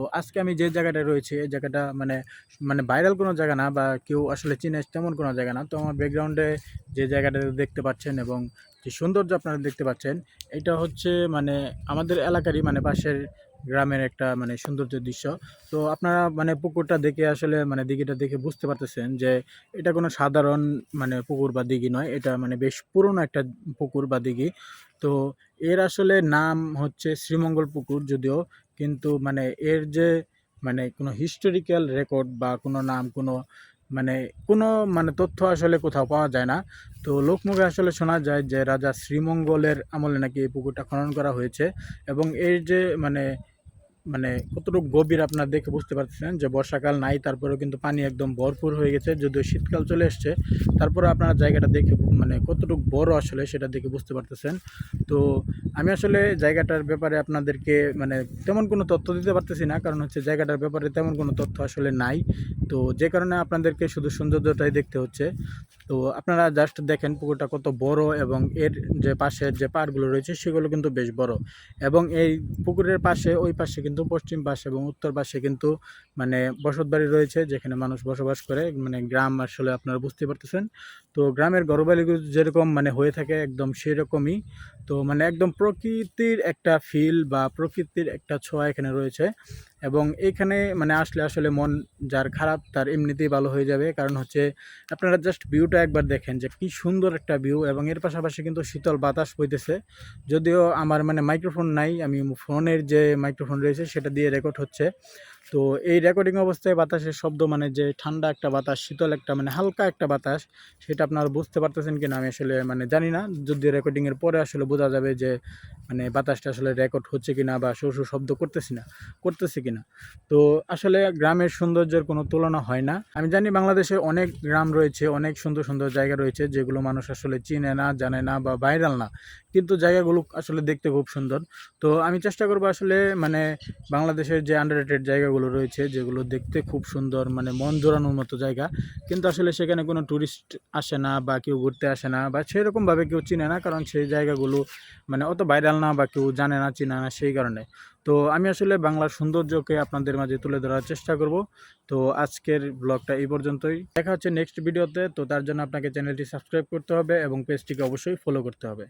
তো আজকে আমি যে জায়গাটা রয়েছি, এই জায়গাটা মানে মানে ভাইরাল কোনো জায়গা না বা কেউ আসলে চিনে তেমন কোনো জায়গা না। তো আমার ব্যাকগ্রাউন্ডে যে জায়গাটা দেখতে পাচ্ছেন এবং যে সৌন্দর্য আপনারা দেখতে পাচ্ছেন, এটা হচ্ছে মানে আমাদের এলাকারই মানে পাশের গ্রামের একটা মানে সৌন্দর্য দৃশ্য। তো আপনারা মানে পুকুরটা দেখে আসলে মানে দিঘিটা দেখে বুঝতে পারতেছেন যে এটা কোনো সাধারণ মানে পুকুর বা দিঘি নয়, এটা মানে বেশ পুরনো একটা পুকুর বা দিঘি। তো এর আসলে নাম হচ্ছে শ্রীমঙ্গল পুকুর, যদিও কিন্তু মানে এর যে মানে কোনো হিস্টোরিক্যাল রেকর্ড বা কোনো নাম, কোনো মানে কোনো মানে তথ্য আসলে কোথাও পাওয়া যায় না। তো লোকমুখে আসলে শোনা যায় যে রাজা শ্রীমঙ্গলের আমলে নাকি এই পুকুরটা খনন করা হয়েছে এবং এর যে মানে মানে কতটুকু গভীর আপনারা দেখে বুঝতে পারতেছেন যে বর্ষাকাল নাই, তারপরেও কিন্তু পানি একদম ভরপুর হয়ে গেছে, যদিও শীতকাল চলে এসছে। তারপরে আপনারা জায়গাটা দেখে মানে কতটুকু বড় আসলে সেটা দেখে বুঝতে পারতেছেন। তো আমি আসলে জায়গাটার ব্যাপারে আপনাদেরকে মানে তেমন কোনো তথ্য দিতে পারতেছি না, কারণ হচ্ছে জায়গাটার ব্যাপারে তেমন কোনো তথ্য আসলে নাই। তো যে কারণে আপনাদেরকে শুধু সৌন্দর্যটাই দেখতে হচ্ছে। তো আপনারা জাস্ট দেখেন পুকুরটা কত বড় এবং এর যে পাশের যে পাড়গুলো রয়েছে সেগুলো কিন্তু বেশ বড়। এবং এই পুকুরের পাশে, ওই পাশে কিন্তু পশ্চিম পাশে এবং উত্তর পাশে কিন্তু মানে বসতবাড়ি রয়েছে, যেখানে মানুষ বসবাস করে। মানে গ্রাম আসলে আপনারা বুঝতে পারতেছেন। তো গ্রামের ঘরবাড়িগুলো যেরকম মানে হয়ে থাকে একদম সেরকমই। তো মানে একদম প্রকৃতির একটা ফিল বা প্রকৃতির একটা ছোঁয়া এখানে রয়েছে। এবং এখানে মানে আসলে আসলে মন যার খারাপ তার এমনিতেই ভালো হয়ে যাবে। কারণ হচ্ছে আপনারা জাস্ট ভিউটা একবার দেখেন যে কি সুন্দর একটা ভিউ এবং এর পাশাপাশি কিন্তু শীতল বাতাস বইতেছে। যদিও আমার মানে মাইক্রোফোন নাই, আমি ফোনের যে মাইক্রোফোন রয়েছে সেটা দিয়ে রেকর্ড হচ্ছে। তো এই রেকর্ডিং অবস্থায় বাতাসের শব্দ মানে যে ঠান্ডা একটা বাতাস, শীতল একটা মানে হালকা একটা বাতাস, সেটা আপনারা বুঝতে পারতেছেন কিনা আমি আসলে মানে জানি না। যদি রেকর্ডিংয়ের পরে আসলে বোঝা যাবে যে মানে বাতাসটা আসলে রেকর্ড হচ্ছে কিনা বা সৌ সৌ শব্দ করতেছি না, করতেছে কিনা। তো আসলে গ্রামের সৌন্দর্যের কোনো তুলনা হয় না। আমি জানি বাংলাদেশে অনেক গ্রাম রয়েছে, অনেক সুন্দর সুন্দর জায়গা রয়েছে যেগুলো মানুষ আসলে চিনে না, জানে না বা ভাইরাল না। কিন্তু জায়গাগুলো আসলে দেখতে খুব সুন্দর। তো আমি চেষ্টা করব আসলে মানে বাংলাদেশের যে আন্ডাররেটেড জায়গাগুলো রয়েছে যেগুলো দেখতে খুব সুন্দর মানে মন জোড়ানোর মতো জায়গা। কিন্তু আসলে সেখানে কোনো ট্যুরিস্ট আসে না বা কেউ ঘুরতে আসে না বা সেরকমভাবে কেউ চিনে না কারণ সেই জায়গাগুলো মানে অত ভাইরাল না বা কেউ জানে না, চিনে না সেই কারণে। তো আমি আসলে বাংলার সৌন্দর্যকে আপনাদের মাঝে তুলে ধরার চেষ্টা করব। তো আজকের ব্লগটা এই পর্যন্তই। দেখা হচ্ছে নেক্সট ভিডিওতে তো। তার জন্য আপনাকে চ্যানেলটি সাবস্ক্রাইব করতে হবে এবং পেজটিকে অবশ্যই ফলো করতে হবে।